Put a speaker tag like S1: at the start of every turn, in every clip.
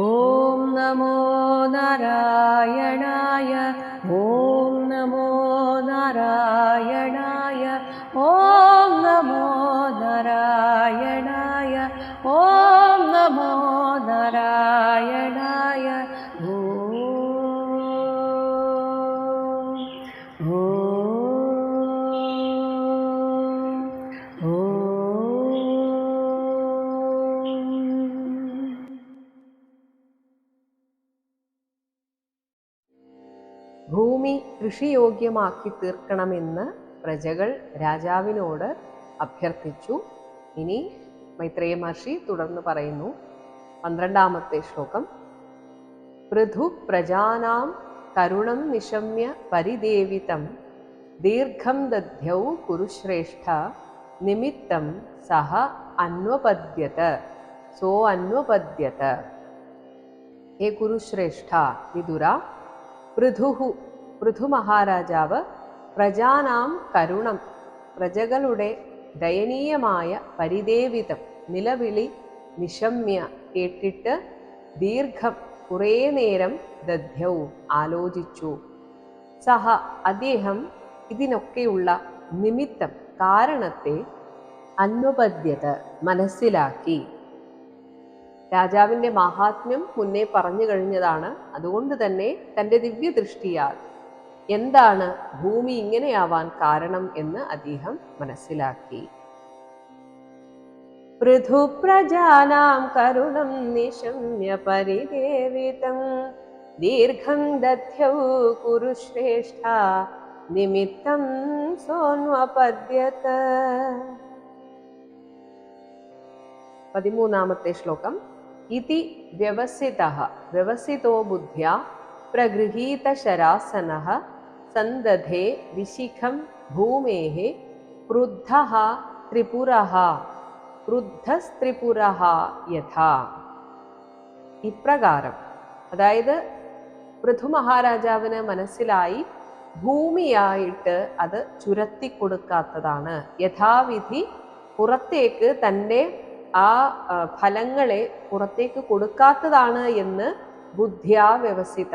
S1: ॐ नमो नारायणाय
S2: കൃഷിയോഗ്യമാക്കി തീർക്കണമെന്ന് പ്രജകൾ രാജാവിനോട് അഭ്യർത്ഥിച്ചു. ഇനി മൈത്രേയ മഹർഷി തുടർന്ന് പറയുന്നു. പന്ത്രണ്ടാമത്തെ ശ്ലോകം. പൃഥു പ്രജാനാം കരുണം നിശമ്യ പരിദേവിതം ദീർഘം ദധ്യൗ കുരുശ്രേഷ്ഠ നിമിത്തം സഹ അന്വപദ്യത സോ അന്വപദ്യത ഹേ കുരുശ്രേഷ്ഠ വിദുരാ പൃഥുഹു പൃഥു മഹാരാജാവ് പ്രജാനാം കരുണം പ്രജകളുടെ ദയനീയമായ പരിദേവിതം നിലവിളി നിശമ്യ കേട്ടിട്ട് ദീർഘം കുറേ നേരം ദധ്യവും ആലോചിച്ചു. സഹ അദ്ദേഹം ഇതിനൊക്കെയുള്ള നിമിത്തം കാരണത്തെ അനുപദ്യത മനസ്സിലാക്കി. രാജാവിന്റെ മഹാത്മ്യം മുന്നേ പറഞ്ഞു കഴിഞ്ഞതാണ്. അതുകൊണ്ട് തന്നെ തന്റെ ദിവ്യദൃഷ്ടിയാൽ എന്താണ് ഭൂമി ഇങ്ങനെയാവാൻ കാരണം എന്ന് അദ്ദേഹം മനസ്സിലാക്കി. പൃഥുപ്രജാനാം കരുണം നിശമ്യ പരിദേവിതം ദീർഘം ദധ്യൗ കുരുശ്രേഷ്ഠ നിമിത്തം സോന്വപദ്യത പതിമൂന്നാമത്തെ ശ്ലോകം. ഇതി വ്യവസിത വ്യവസിതോ ബുദ്ധ്യ പ്രഗൃഹീതശരാസന സന്ദധേ വിശിഖം ഭൂമേ ക്രുദ്ധ ത്രിപുര ക്രുദ്ധസ്ത്രിപുര യഥാ ഇപ്രകാരം അതായത് പൃഥു മഹാരാജാവിന് മനസ്സിലായി ഭൂമിയായിട്ട് അത് ചുരത്തി കൊടുക്കാത്തതാണ്. യഥാവിധി പുറത്തേക്ക് തന്റെ ആ, ഫലങ്ങളെ പുറത്തേക്ക് കൊടുക്കാത്തതാണ് എന്ന് ബുദ്ധ്യാ വ്യവസിത.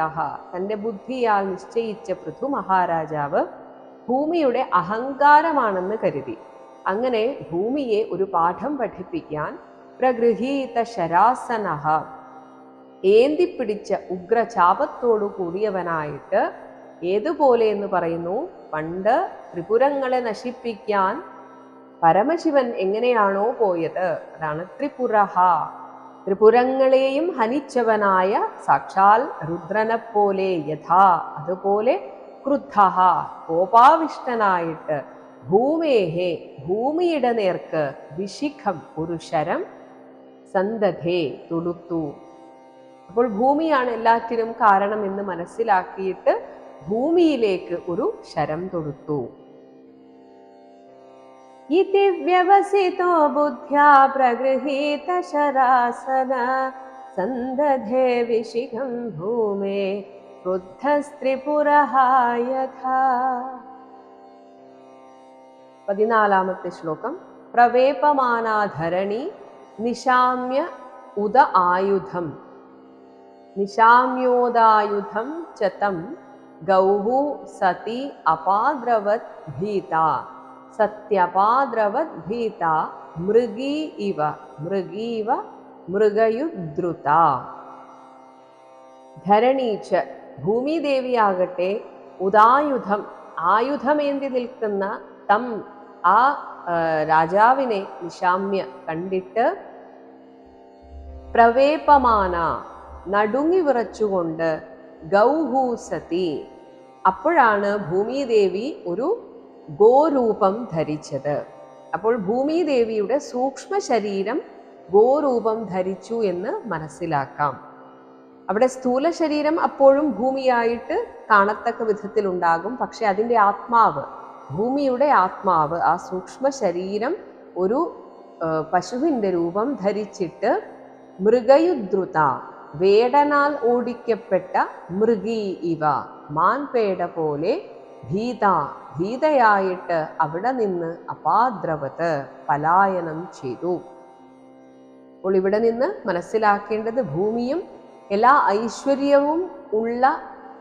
S2: തന്റെ ബുദ്ധിയാൽ നിശ്ചയിച്ച പൃഥു മഹാരാജാവ് ഭൂമിയുടെ അഹങ്കാരമാണെന്ന് കരുതി. അങ്ങനെ ഭൂമിയെ ഒരു പാഠം പഠിപ്പിക്കാൻ പ്രഗൃഹീത ശരാസനഹ ഏന്തിപ്പിടിച്ച ഉഗ്രചാപത്തോടു കൂടിയവനായിട്ട് ഏതുപോലെ എന്ന് പറയുന്നു? പണ്ട് ത്രിപുരങ്ങളെ നശിപ്പിക്കാൻ പരമശിവൻ എങ്ങനെയാണോ പോയത്? അതാണ് ത്രിപുരഹ. ത്രിപുരങ്ങളെയും ഹനിച്ചവനായ സാക്ഷാൽ രുദ്രനെപ്പോലെ യഥാ അതുപോലെ ക്രുദ്ധ കോപാവിഷ്ടനായിട്ട് ഭൂമേഹേ ഭൂമിയുടെ നേർക്ക് വിശിഖം ഒരു ശരം സന്തധേ തുളുത്തു. അപ്പോൾ ഭൂമിയാണ് എല്ലാറ്റിനും കാരണം എന്ന് മനസ്സിലാക്കിയിട്ട് ഭൂമിയിലേക്ക് ഒരു ശരം തൊടുത്തു इति व्यवसितो बुद्ध्या प्रगृहीतशरासन सन्दधे विशिखं भूमे क्रुद्धस्त्रिपुरः यथा पदिनालामते श्लोकं, प्रवेपमानाधरणि निशाम्य उद आयुधं निशाम्योदायुधं च तं गौः सती अपाद्रवत् भीता സത്യപാദ്രവത് ഭീത മൃഗീ ഇവ മൃഗീവ മൃഗയുദ്രുത ധരണീച്ച ഭൂമിദേവിയാകട്ടെ ഉദായുധം ആയുധമേന്തി നിൽക്കുന്ന തം ആ രാജാവിനെ നിശാമ്യ കണ്ടിട്ട് പ്രവേപമാന നടുങ്ങി വിറച്ചുകൊണ്ട് ഗൗഹൂസതി. അപ്പോഴാണ് ഭൂമിദേവി ഒരു ഗോരൂപം ധരിച്ചത്. അപ്പോൾ ഭൂമിദേവിയുടെ സൂക്ഷ്മ ശരീരം ഗോരൂപം ധരിച്ചു എന്ന് മനസ്സിലാക്കാം. അവിടെ സ്ഥൂല ശരീരം അപ്പോഴും ഭൂമിയായിട്ട് കാണത്തക്ക വിധത്തിൽ ഉണ്ടാകും. പക്ഷെ അതിന്റെ ആത്മാവ് ഭൂമിയുടെ ആത്മാവ് ആ സൂക്ഷ്മ ശരീരം ഒരു പശുവിന്റെ രൂപം ധരിച്ചിട്ട് മൃഗയുദ്രുത വേടനാൽ ഓടിക്കപ്പെട്ട മൃഗീ ഇവ മാൻപേട പോലെ ഭീത ഭീതയായിട്ട് അവിടെ നിന്ന് അപാദ്രവത് പലായനം ചെയ്തു. അപ്പോൾ ഇവിടെ നിന്ന് മനസ്സിലാക്കേണ്ടത് ഭൂമിയും എല്ലാ ഐശ്വര്യവും ഉള്ള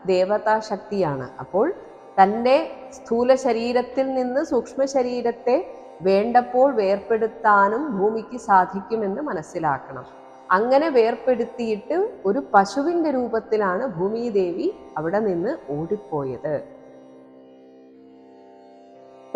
S2: ദേവതാ ശക്തിയാണ്. അപ്പോൾ തന്റെ സ്ഥൂല ശരീരത്തിൽ നിന്ന് സൂക്ഷ്മ ശരീരത്തെ വേണ്ടപ്പോൾ വേർപ്പെടുത്താനും ഭൂമിക്ക് സാധിക്കുമെന്ന് മനസ്സിലാക്കണം. അങ്ങനെ വേർപ്പെടുത്തിയിട്ട് ഒരു പശുവിന്റെ രൂപത്തിലാണ് ഭൂമിദേവി അവിടെ നിന്ന് ഓടിപ്പോയത്.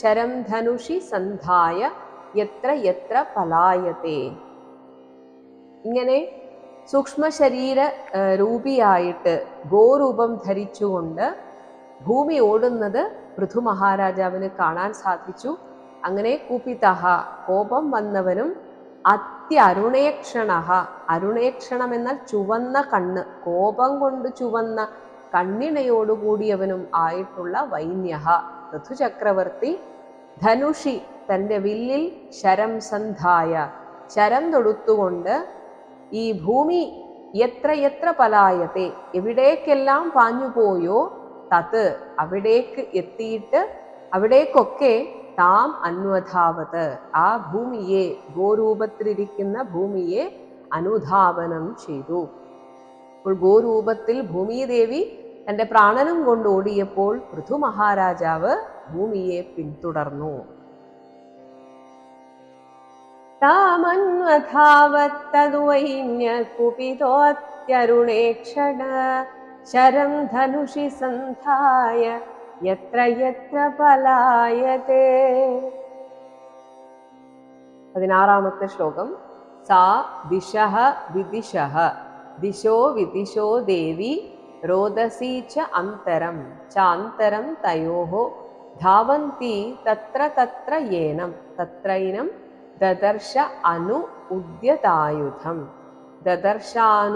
S2: ശരം ധനുഷി സന്ധായ എത്ര എത്ര പലായത്തെ. ഇങ്ങനെ സൂക്ഷ്മ ശരീര രൂപിയായിട്ട് ഗോരൂപം ധരിച്ചുകൊണ്ട് ഭൂമി ഓടുന്നത് പൃഥു മഹാരാജാവിന് കാണാൻ സാധിച്ചു. അങ്ങനെ കൂപ്പിതഹ കോപം വന്നവനും അത്യരുണേക്ഷണ അരുണേക്ഷണം എന്നാൽ ചുവന്ന കണ്ണ് കോപം കൊണ്ട് ചുവന്ന കണ്ണിണയോടുകൂടിയവനും ആയിട്ടുള്ള വൈന്യഹ. ഋതുചക്രവർത്തി ധനുഷി തന്റെ വില്ലിൽ ശരം സന്ധായ. ശരം തൊടുത്തുകൊണ്ട് ഈ ഭൂമി എത്ര എത്ര പലായത്തെ എവിടേക്കെല്ലാം പാഞ്ഞുപോയോ തത് അവിടേക്ക് എത്തിയിട്ട് അവിടേക്കൊക്കെ താം അന്വധാവത്. ആ ഭൂമിയെ ഗോരൂപത്തിലിരിക്കുന്ന ഭൂമിയെ അനുധാവനം ചെയ്തു. അപ്പോൾ ഗോരൂപത്തിൽ ഭൂമിദേവി തന്റെ പ്രാണനും കൊണ്ട് ഓടിയപ്പോൾ പൃഥു മഹാരാജാവ് ഭൂമിയെ പിന്തുടർന്നു. താമന്വധാവത്തതുവൈന്യകുപിതോത്യരുണേക്ഷണ ശരം ധനുഷി സന്ധായ യത്ര യത്ര പലായതേ. പതിനാറാമത്തെ ശ്ലോകം. സാ ദിശ വിദിശ ദിശോ വിദിശോ ദേവി रोदसी च अन्तरं चान्तरं तयोः धावन्ती तत्र तत्र येनं तत्रैनं ददर्श अनु उद्यतायुधं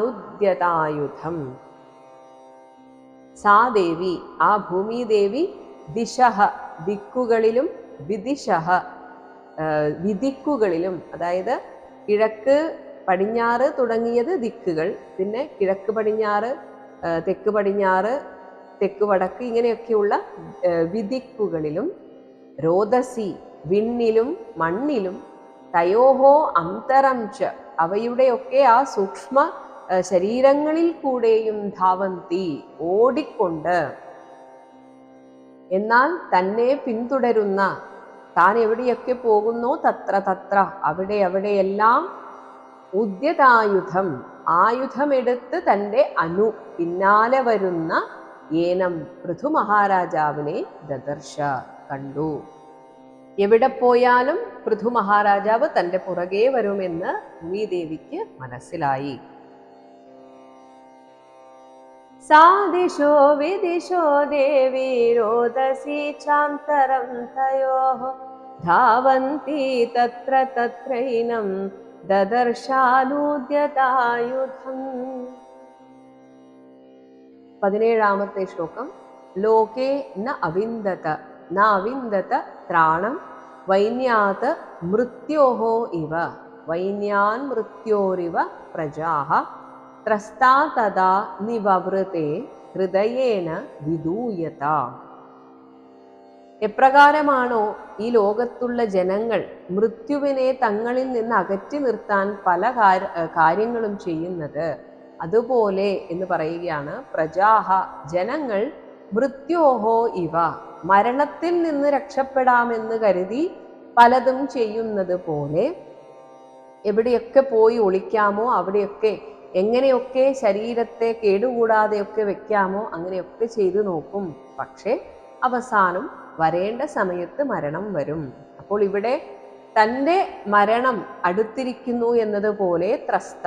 S2: ദദർശാനുദ്യതായുധം സാ ദേവി ആ ഭൂമിദേവി ദിശഹ ദിക്കുകളിലും വിദിശഹ ആ, വിദിക്കുകളിലും അതായത് കിഴക്ക് പടിഞ്ഞാറ് തുടങ്ങിയത് ദിക്കുകൾ പിന്നെ കിഴക്ക് പടിഞ്ഞാറ് ആ, തെക്ക് പടിഞ്ഞാറ് തെക്ക് വടക്ക് ഇങ്ങനെയൊക്കെയുള്ള വിധിക്കുകളിലും രോദസി വിണ്ണിലും മണ്ണിലും തയോഹോ അന്തരം ച അവയുടെയൊക്കെ ആ സൂക്ഷ്മ ശരീരങ്ങളിൽ കൂടെയും ധാവന്തി ഓടിക്കൊണ്ട് എന്നാൽ തന്നെ പിന്തുടരുന്ന താൻ എവിടെയൊക്കെ പോകുന്നോ തത്ര തത്ര അവിടെ അവിടെയെല്ലാം ഉദ്യതായുധം ആയുധമെടുത്ത് തന്റെ അനു പിന്നാലെ വരുന്ന ഏനം പൃഥു മഹാരാജാവിനെ ദദർശ കണ്ടു. എവിടെ പോയാലും പൃഥു മഹാരാജാവ് തന്റെ പുറകെ വരുമെന്ന് ഭൂമിദേവിക്ക് മനസ്സിലായി. സാദിശോ വിദിശോ ദേവി രോദസി ചാന്തരം തയോ ധാവന്തി തത്ര തത്രൈനം ദദർശാനൂദ്യതായുധം പതിനേഴാമത്തെ ശ്ലോകം. ലോകേ ന അവിന്ദത ന അവിന്ദത ത്രാണം വൈന്യാത് മൃത്യോഹോ ഇവ വൈന്യാൻ മൃത്യോരിവ പ്രജാഹ ത്രസ്താ തഥാ നിവവൃത്തെ ഹൃദയേന വിദൂയത എപ്രകാരമാണോ ഈ ലോകത്തുള്ള ജനങ്ങൾ മൃത്യുവിനെ തങ്ങളിൽ നിന്ന് അകറ്റി നിർത്താൻ പല കാര്യങ്ങളും ചെയ്യുന്നത്? അതുപോലെ എന്ന് പറയുകയാണ് പ്രജാഹ ജനങ്ങൾ മൃത്യോഹോ ഇവ മരണത്തിൽ നിന്ന് രക്ഷപ്പെടാമെന്ന് കരുതി പലതും ചെയ്യുന്നത് പോലെ എവിടെയൊക്കെ പോയി ഒളിക്കാമോ അവിടെയൊക്കെ എങ്ങനെയൊക്കെ ശരീരത്തെ കേടുകൂടാതെയൊക്കെ വെക്കാമോ അങ്ങനെയൊക്കെ ചെയ്തു നോക്കും. പക്ഷേ അവസാനം വരേണ്ട സമയത്ത് മരണം വരും. അപ്പോൾ ഇവിടെ തന്റെ മരണം അടുത്തിരിക്കുന്നു എന്നതുപോലെ ത്രസ്ത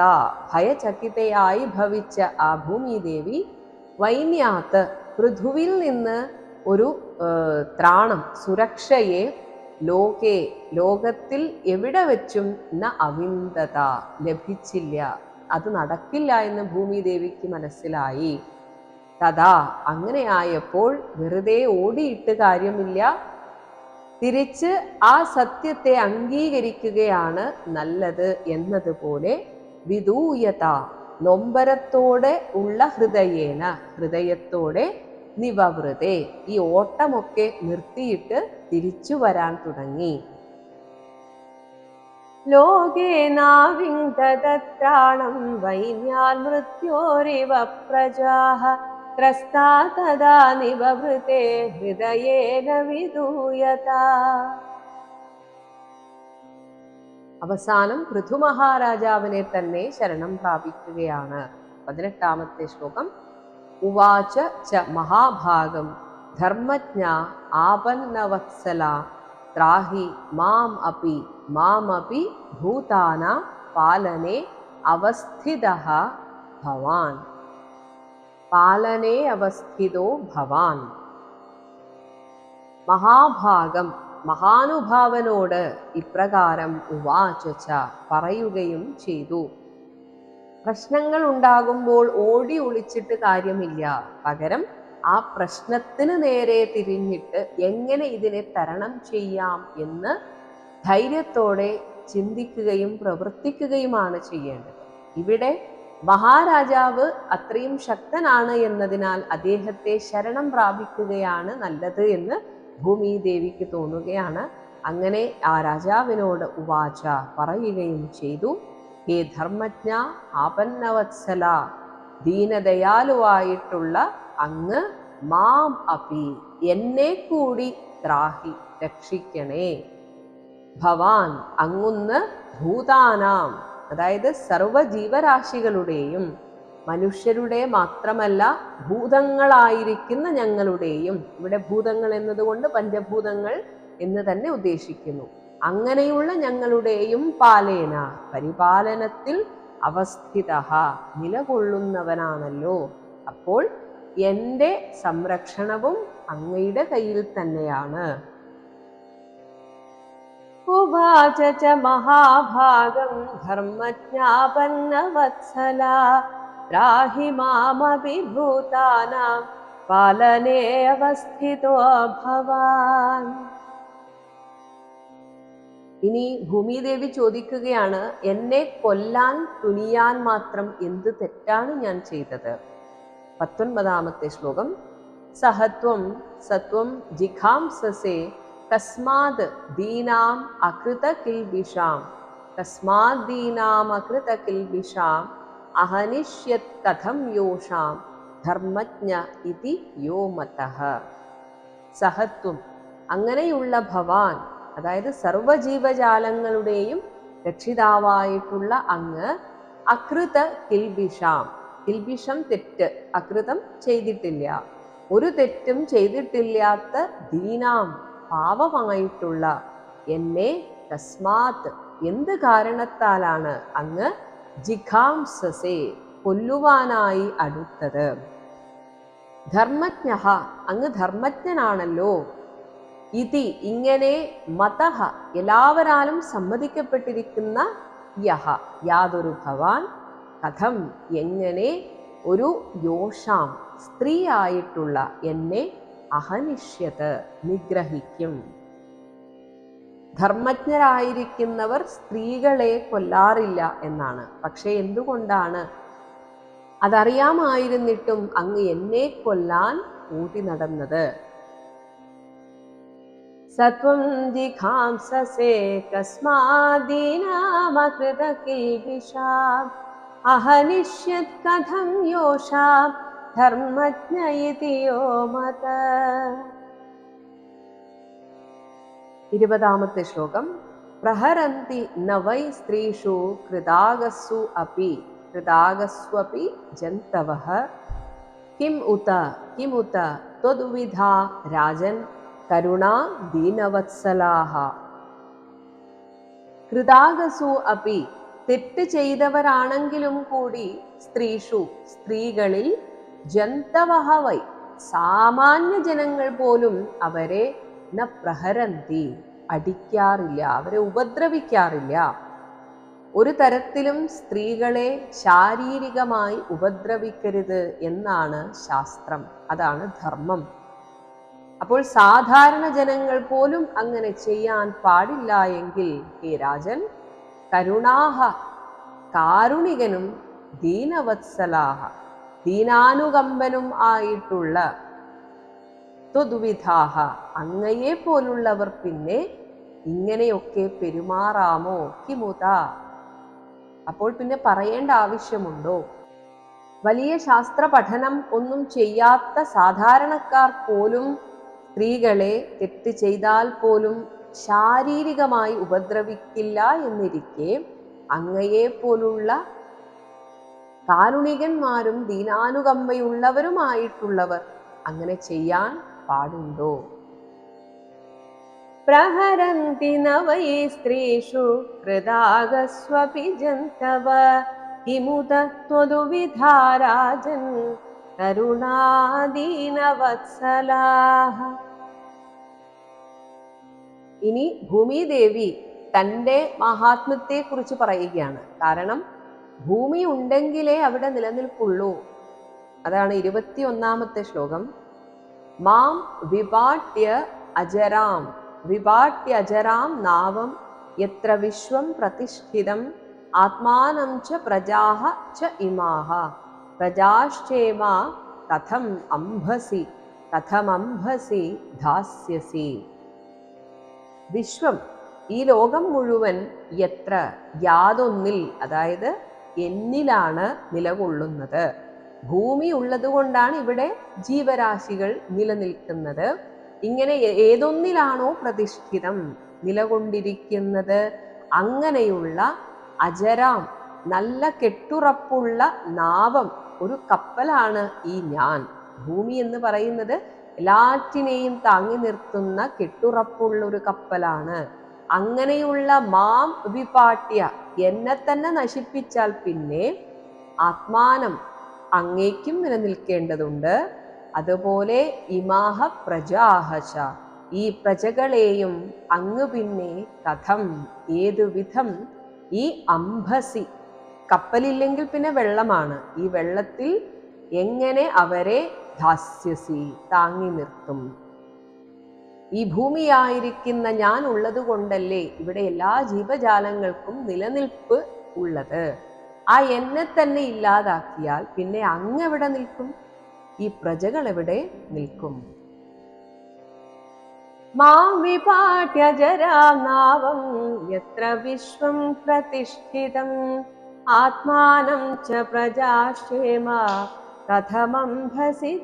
S2: ഭയചകിതയായി ഭവിച്ച ആ ഭൂമിദേവി വൈന്യാത്ത് പൃഥുവിൽ നിന്ന് ഒരു ത്രാണം സുരക്ഷയെ ലോകെ ലോകത്തിൽ എവിടെ വെച്ചും ന അവിന്ദത ലഭിച്ചില്ല. അത് നടക്കില്ല എന്ന് ഭൂമിദേവിക്ക് മനസ്സിലായി. തഥാ അങ്ങനെയായപ്പോൾ വെറുതെ ഓടിയിട്ട് കാര്യമില്ല. തിരിച്ച് ആ സത്യത്തെ അംഗീകരിക്കുകയാണ് നല്ലത് എന്നതുപോലെ വിദൂയത നൊമ്പരത്തോടെ ഉള്ള ഹൃദയേന ഹൃദയത്തോടെ നിവവൃതേ ഈ ഓട്ടമൊക്കെ നിർത്തിയിട്ട് തിരിച്ചു വരാൻ തുടങ്ങി. ലോകേനാവിംദത്രാണം വൈന്യാൽ മൃത്യോരിവ പ്രജാഹ ത്രസ്താ തദാ നിവവൃതേ ഹൃദയേന വിദൂയത അവസാനം പൃഥുമഹാരാജാവിനെ തന്നെ ശരണം പ്രാപിക്കുകയാണ്. പതിനെട്ടാമത്തെ ശ്ലോകം. ഉവാച ച മഹാഭാഗം. ധർമ്മജ്ഞ ആപന്നവത്സല. ത്രാഹി മാം അപി. മാമപി ഭൂതാന പാലനെ അവസ്ഥിത ഭവാൻ. പാലനെ അവസ്ഥിതോ ഭവാൻ. മഹാഭാഗം മഹാനുഭാവനോട് ഇപ്രകാരം ഉവാചച്ച പറയുകയും ചെയ്തു. പ്രശ്നങ്ങൾ ഉണ്ടാകുമ്പോൾ ഓടി ഒളിച്ചിട്ട് കാര്യമില്ല. പകരം ആ പ്രശ്നത്തിന് നേരെ തിരിഞ്ഞിട്ട് എങ്ങനെ ഇതിനെ തരണം ചെയ്യാം എന്ന് ധൈര്യത്തോടെ ചിന്തിക്കുകയും പ്രവർത്തിക്കുകയുമാണ് ചെയ്യേണ്ടത്. ഇവിടെ മഹാരാജാവ് അത്രയും ശക്തനാണ് എന്നതിനാൽ അദ്ദേഹത്തെ ശരണം പ്രാപിക്കുകയാണ് നല്ലത് എന്ന് ഭൂമിദേവിക്ക് തോന്നുകയാണ്. അങ്ങനെ ആ രാജാവിനോട് ഉവാച പറയുകയും ചെയ്തു. ഹേ ധർമ്മജ്ഞ ആപന്നവത്സല ദീനദയാലുവായിട്ടുള്ള അങ്ങ് മാം അപി എന്നെ കൂടി ത്രാഹി രക്ഷിക്കണേ. ഭവാൻ അങ്ങുന്ന് ഭൂതാനാം അതായത് സർവ ജീവരാശികളുടെയും മനുഷ്യരുടെ മാത്രമല്ല ഭൂതങ്ങളായിരിക്കുന്ന ഞങ്ങളുടെയും. ഇവിടെ ഭൂതങ്ങൾ എന്നതുകൊണ്ട് പഞ്ചഭൂതങ്ങൾ എന്ന് തന്നെ ഉദ്ദേശിക്കുന്നു. അങ്ങനെയുള്ള ഞങ്ങളുടെയും പാലേന പരിപാലനത്തിൽ അവസ്ഥിത നിലകൊള്ളുന്നവനാണല്ലോ. അപ്പോൾ എന്റെ സംരക്ഷണവും അങ്ങയുടെ കയ്യിൽ തന്നെയാണ്. ഉവാച ച മഹാഭാഗം ധർമ്മജ്ഞാപന്നവത്സല ത്രാഹി മാമപി ഭൂതാനാം പാലനേ ഭവാൻ ഇനി ഭൂമിദേവി ചോദിക്കുകയാണ് എന്നെ കൊല്ലാൻ തുനിയാൻ മാത്രം എന്ത് തെറ്റാണ് ഞാൻ ചെയ്തത്? പത്തൊൻപതാമത്തെ ശ്ലോകം. സഹത്വം സത്വം ജിഘാംസസേ തസ്മാത് ദീനാം അകൃത കിൽബിഷാം തസ്മാത് ദീനാം അകൃത കിൽബിഷാം അഹനിഷ്യത് കഥം യോഷാം. ധർമ്മജ്ഞ ഇതി യോ മതഃ. സഹത്വം. അങ്ങനെയുള്ള ഭവാൻ അതായത് സർവജീവജാലങ്ങളുടെയും രക്ഷിതാവായിട്ടുള്ള അങ്ങ് അകൃത കിൽബിഷാം കിൽബിഷം തെറ്റ് അകൃതം ചെയ്തിട്ടില്ല. ഒരു തെറ്റും ചെയ്തിട്ടില്ലാത്ത ദീനാം പാവമായിട്ടുള്ള എന്നെ തസ്മാത് എന്ത് കാരണത്താലാണ് അങ്ങ് ജിഖാംസസേ കൊല്ലുവാനായി അടുത്തത്? ധർമ്മജ്ഞ അങ്ങ് ധർമ്മജ്ഞനാണല്ലോ. ഇതി ഇങ്ങനെ മതഹ എല്ലാവരാലും സമ്മതിക്കപ്പെട്ടിരിക്കുന്ന യഹ. യാതൊരു ഭവാൻ കഥം എങ്ങനെ ഒരു യോഷാം സ്ത്രീ ആയിട്ടുള്ള എന്നെ അഹനിഷ്യത് നിഗ്രഹിക്കും. ധർമ്മജ്ഞരായിരിക്കുന്നവർ സ്ത്രീകളെ കൊല്ലാറില്ല എന്നാണ്. പക്ഷെ എന്തുകൊണ്ടാണ്? അതറിയാമായിരുന്നിട്ടും അങ്ങ് എന്നെ കൊല്ലാൻ കൂട്ടി നടന്നത്. സത്വം കസ്മാദീനാമകൃതകിൽബിഷാം അഹനിഷ്യത് കഥം യോഷാം. ധർമ്മജ്ഞ ഇതി യോ മത. ഇരുപതാമത്തെ ശ്ലോകം. പ്രഹരന്തി ന വൈ സ്ത്രീഷു കൃതാഗസ്സു അപി. കൃതാഗസ്വപി ജന്തവ കിം ഉത കിം ഉത ത്വദുവിധ രാജൻ കരുണാ ദീനവത്സലാഹ. കൃതാഗസു അപി തെറ്റ് ചെയ്തവരാണെങ്കിലും കൂടി സ്ത്രീഷു സ്ത്രീകളിൽ ജന്തവഹ വൈ സാമാന്യ ജനങ്ങൾ പോലും അവരെ ന പ്രഹരന്തി അടിക്കാറില്ല അവരെ ഉപദ്രവിക്കാറില്ല. ഒരു തരത്തിലും സ്ത്രീകളെ ശാരീരികമായി ഉപദ്രവിക്കരുത് എന്നാണ് ശാസ്ത്രം. അതാണ് ധർമ്മം. അപ്പോൾ സാധാരണ ജനങ്ങൾ പോലും അങ്ങനെ ചെയ്യാൻ പാടില്ല എങ്കിൽ ഹേ രാജൻ കരുണാഹ കാരുണികനും ദീനവത്സലാഹ. ദീനാനുകമ്പനും ആയിട്ടുള്ള ത്വദുവിധാഹ. അങ്ങയെ പോലുള്ളവർ പിന്നെ ഇങ്ങനെയൊക്കെ പെരുമാറാമോ? കിമുത. അപ്പോൾ പിന്നെ പറയേണ്ട ആവശ്യമുണ്ടോ? വലിയ ശാസ്ത്ര പഠനം ഒന്നും ചെയ്യാത്ത സാധാരണക്കാർ പോലും സ്ത്രീകളെ തെറ്റ് ചെയ്താൽ പോലും ശാരീരികമായി ഉപദ്രവിക്കില്ല എന്നിരിക്കെ അങ്ങയെ പോലുള്ള കാരുണികന്മാരും ദീനാനുകമ്പയുള്ളവരുമായിട്ടുള്ളവർ അങ്ങനെ ചെയ്യാൻ പാടുണ്ടോ? പ്രഹരന്തി നവൈ സ്ത്രീഷു ഹൃദാഗസ്വപി ജന്തവ കരുണാദീനവത്സലാഹ. ഇനി ഭൂമിദേവി തന്റെ മഹാത്മ്യത്തെ കുറിച്ച് പറയുകയാണ്. കാരണം ഭൂമി ഉണ്ടെങ്കിലേ അവിടെ നിലനിൽപ്പുള്ളൂ. അതാണ് ഇരുപത്തി ഒന്നാമത്തെ ശ്ലോകം. മാം വിപാട്യ അജരാം. വിപാട്യ അജരാം നാവം എത്ര വിശ്വം പ്രതിഷ്ഠിതം. ആത്മാനം ച പ്രജാഹ ച ഇമാഹ. പ്രജാശ്ചേമ കഥം അംഭസി കഥമംഭസി ദാസ്യസി വിശ്വം ഈ ലോകം മുഴുവൻ എത്ര യാതൊന്നിൽ അതായത് എന്നിലാണ് നിലകൊള്ളുന്നത്. ഭൂമി ഉള്ളതുകൊണ്ടാണ് ഇവിടെ ജീവരാശികൾ നിലനിൽക്കുന്നത്. ഇങ്ങനെ ഏതൊന്നിലാണോ പ്രതിഷ്ഠിതം നിലകൊണ്ടിരിക്കുന്നത്. അങ്ങനെയുള്ള അജരാം നല്ല കെട്ടുറപ്പുള്ള നാവം ഒരു കപ്പലാണ് ഈ ഞാൻ. ഭൂമി എന്ന് പറയുന്നത് എല്ലാറ്റിനെയും താങ്ങി നിർത്തുന്ന കെട്ടുറപ്പുള്ള ഒരു കപ്പലാണ്. അങ്ങനെയുള്ള മാം വിപാട്യ എന്നെ തന്നെ നശിപ്പിച്ചാൽ പിന്നെ ആത്മാനം അങ്ങേക്കും നിലനിൽക്കേണ്ടതുണ്ട്. അതുപോലെ ഇമാഹ പ്രജാഹശ ഈ പ്രജകളെയും അങ്ങ് പിന്നെ കഥം ഏതുവിധം? ഈ അംഭസി കപ്പലില്ലെങ്കിൽ പിന്നെ വെള്ളമാണ്. ഈ വെള്ളത്തിൽ എങ്ങനെ അവരെ ധാസ്യസി? താങ്ങി നിർത്തും. ഈ ഭൂമിയായിരിക്കുന്ന ഞാൻ ഉള്ളത് കൊണ്ടല്ലേ ഇവിടെ എല്ലാ ജീവജാലങ്ങൾക്കും നിലനിൽപ്പ് ഉള്ളത്? ആ എന്നെ തന്നെ ഇല്ലാതാക്കിയാൽ പിന്നെ അങ്ങെവിടെ നിൽക്കും? ഈ പ്രജകൾ എവിടെ നിൽക്കും? മാം വിപാട്യ എത്ര വിശ്വം പ്രതിഷ്ഠിതം? ആത്മാനം ച പ്രജാക്ഷേമ കഥമം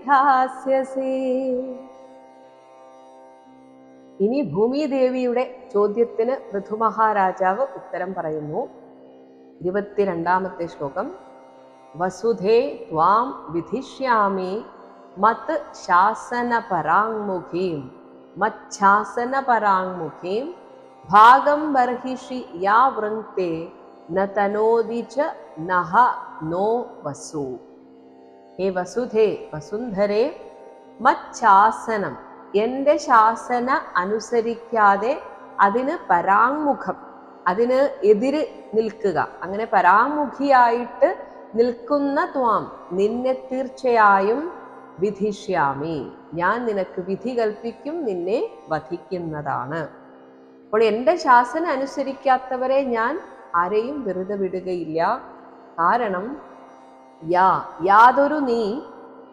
S2: ധാസ്യസി ഇനി ഭൂമിദേവിയുടെ ചോദ്യത്തിന് പൃഥുമഹാരാജാവ് ഉത്തരം പറയുന്നു. ഇരുപത്തിരണ്ടാമത്തെ ശ്ലോകം. വസുധേ ത്വാം വിധിഷ്യാമി മത് ശാസന മച്ഛാസനപരാങ്മുഖീം മച്ഛാസന പരാങ്മുഖീം ഭാഗം ബർഹിഷി യാ വൃങ്ക്തേ ന നഹ നോ വസു. ഹേ വസുധേ വസുന്ധരേ മച്ഛാസനം എന്റെ ശാസന അനുസരിക്കാതെ അതിന് പരാമുഖം അതിന് എതിര് നിൽക്കുക. അങ്ങനെ പരാമുഖിയായിട്ട് നിൽക്കുന്ന ത്വാം നിന്നെ തീർച്ചയായും വിധിഷ്യാമി. ഞാൻ നിനക്ക് വിധി കൽപ്പിക്കും നിന്നെ വധിക്കുന്നതാണ്. അപ്പോൾ എന്റെ ശാസന അനുസരിക്കാത്തവരെ ഞാൻ ആരെയും വെറുതെ വിടുകയില്ല. കാരണം യാ യാതൊരു നീ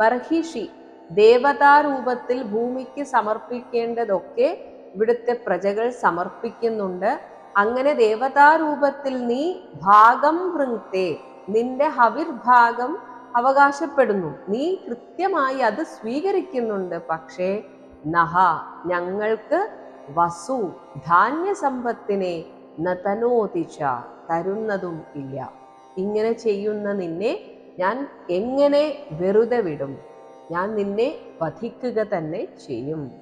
S2: ബർഹിഷി ദേവതാരൂപത്തിൽ ഭൂമിക്ക് സമർപ്പിക്കേണ്ടതൊക്കെ ഇവിടുത്തെ പ്രജകൾ സമർപ്പിക്കുന്നുണ്ട്. അങ്ങനെ ദേവതാരൂപത്തിൽ നീ ഭാഗം വൃങ്ക്തേ നിന്റെ ഹവിർഭാഗം അവകാശപ്പെടുന്നു. നീ കൃത്യമായി അത് സ്വീകരിക്കുന്നുണ്ട്. പക്ഷേ നഹ ഞങ്ങൾക്ക് വസു ധാന്യസമ്പത്തിനെ നതനോതിച്ച തരുന്നതും ഇല്ല. ഇങ്ങനെ ചെയ്യുന്ന നിന്നെ ഞാൻ എങ്ങനെ വെറുതെ വിടും? ഞാൻ നിന്നെ വധിക്കുക തന്നെ ചെയ്യും.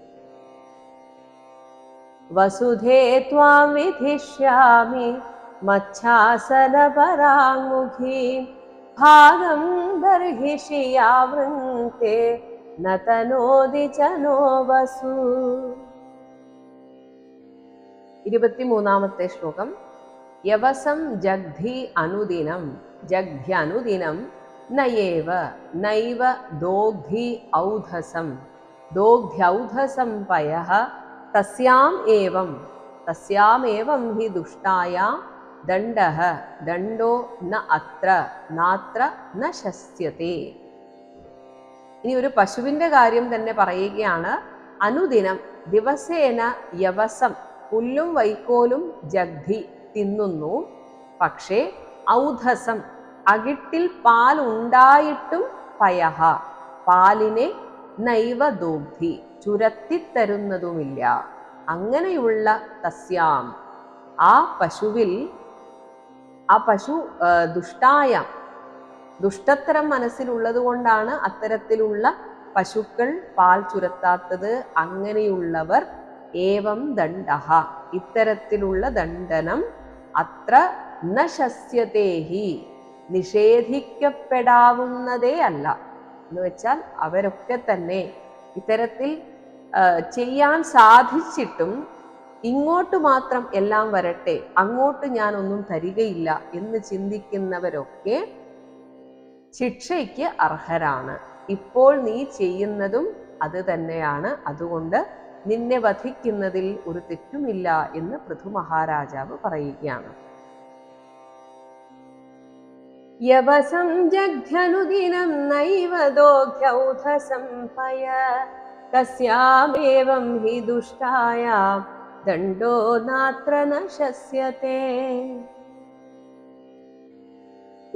S2: വസുധേ ത്വാം വിധിഷ്യാമി മച്ഛാസന പരാങ്മുഖീം ഭാഗം ബർഹിഷിയാ വൃങ്ക്തേ നതനോതി ചനോ വസു. ഇരുപത്തിമൂന്നാമത്തെ ശ്ലോകം. യവസം ജഗ്ധി അനുദിനം ജഗ്ധ്യനുദിനം നയേവ നൈവ ദോഗ്ധി ഔധസം. ദോഗ്ധ്യൗധസം പയഃ തസ്യാം ഏവം. തസ്യാമേവം ഹി ദുഷ്ടായാം ദണ്ഡഃ. ദണ്ഡോ ന അത്ര നാത്ര ന ശസ്യത്തെ. ഇനി ഒരു പശുവിന്റെ കാര്യം തന്നെ പറയുകയാണ്. അനുദിനം ദിവസേന യവസം പുല്ലും വൈക്കോലും ജഗ്ധി തിന്നുന്നു. പക്ഷേ ഔധസം അകിട്ടിൽ പാൽ ഉണ്ടായിട്ടും പയഹ. പാലിനെ നൈവദോഗ്ധി ചുരത്തി ചുരത്തിത്തരുന്നതുമില്ല. അങ്ങനെയുള്ള തസ്യാം. ആ പശുവിൽ ആ പശു ദുഷ്ടായ ദുഷ്ടത്തരം മനസ്സിലുള്ളത് കൊണ്ടാണ് അത്തരത്തിലുള്ള പശുക്കൾ പാൽ ചുരത്താത്തത്. അങ്ങനെയുള്ളവർ ഏവം ദണ്ഡഹ. ഇത്തരത്തിലുള്ള ദണ്ഡനം അത്ര ന ശസ്യതേഹി നിഷേധിക്കപ്പെടാവുന്നതേ അല്ല. എന്ന് വെച്ചാൽ അവരൊക്കെ തന്നെ ഇത്തരത്തിൽ ചെയ്യാൻ സാധിച്ചിട്ടും ഇങ്ങോട്ട് മാത്രം എല്ലാം വരട്ടെ അങ്ങോട്ട് ഞാനൊന്നും തരികയില്ല എന്ന് ചിന്തിക്കുന്നവരൊക്കെ ശിക്ഷയ്ക്ക് അർഹരാണ്. ഇപ്പോൾ നീ ചെയ്യുന്നതും അത് തന്നെയാണ്. അതുകൊണ്ട് നിന്നെ വധിക്കുന്നതിൽ ഒരു തെറ്റുമില്ല എന്ന് പൃഥു മഹാരാജാവ് പറയുകയാണ്. യവസം ജഗ്ധ്യനുദിനം നൈവ ദോഘ്യൗധസംഭയ തസ്യാമേവം ഹി ദുഷ്ടായാം ദണ്ഡോ നാത്ര ന ശസ്യത്തെ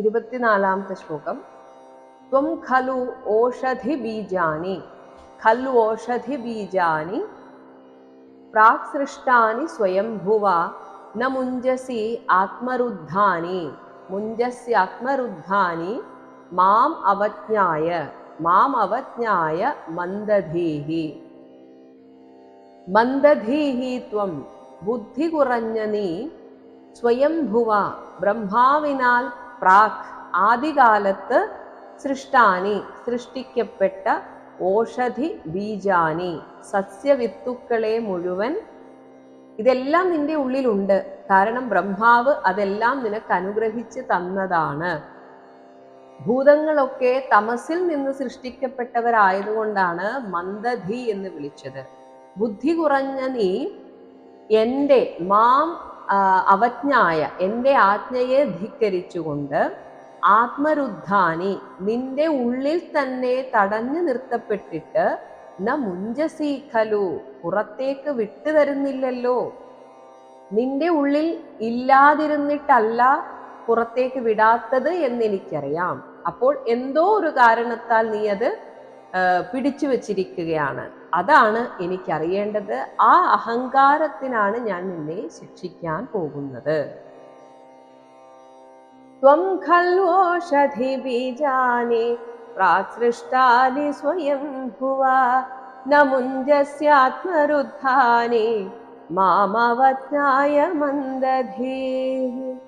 S2: ഇരുപത്തിനാലാമത്തെ ശ്ലോകം. ത്വം ഖലു ഓഷധി ബീജാനി ഖലു ഓഷധി ബീജാനി പ്രാക് സൃഷ്ടാനി സ്വയംഭുവ ന മുഞ്ചസി ആത്മരുദ്ധാനി। മുഞ്ചസ്യാത്മരുദ്ധാനി മാം അവജ്ഞായ മാം അവജ്ഞായ മന്ദധീഹി. മന്ദധീഹി ത്വം ബുദ്ധി കുറഞ്ഞ നീ സ്വയംഭുവ ബ്രഹ്മാവിനാൽ പ്രാക് ആദികാലത്ത് സൃഷ്ടാനി സൃഷ്ടിക്കപ്പെട്ട ഓഷധി ബീജാനി സസ്യവിത്തുക്കളെ മുഴുവൻ ഇതെല്ലാം നിന്റെ ഉള്ളിലുണ്ട്. കാരണം ബ്രഹ്മാവ് അതെല്ലാം നിനക്ക് അനുഗ്രഹിച്ച് തന്നതാണ്. ഭൂതങ്ങളൊക്കെ തമസിൽ നിന്ന് സൃഷ്ടിക്കപ്പെട്ടവരായതുകൊണ്ടാണ് മന്ദധി എന്ന് വിളിച്ചത്. ബുദ്ധി കുറഞ്ഞ നീ എന്റെ മാം അവജ്ഞായ എന്റെ ആജ്ഞയെ ധിക്കരിച്ചുകൊണ്ട് ആത്മരുദ്ധാനി നിന്റെ ഉള്ളിൽ തന്നെ തടഞ്ഞു നിർത്തപ്പെട്ടിട്ട് ന മുഞ്ചസീ ഖലു പുറത്തേക്ക് വിട്ടു തരുന്നില്ലല്ലോ. നിന്റെ ഉള്ളിൽ ഇല്ലാതിരുന്നിട്ടല്ല പുറത്തേക്ക് വിടാത്തത് എന്നെനിക്കറിയാം. അപ്പോൾ എന്തോ ഒരു കാരണത്താൽ നീ അത് പിടിച്ചു വച്ചിരിക്കുകയാണ്. അതാണ് എനിക്കറിയേണ്ടത്. ആ അഹങ്കാരത്തിനാണ് ഞാൻ നിന്നെ ശിക്ഷിക്കാൻ പോകുന്നത്. ത്വം ഖൽവോഷധി ബീജാനി പ്രാസൃഷ്ടാലി സ്വയം ഭുവ न मुञ्जस्यात्मरुत्थानि मामवत्नाय मन्दधीः।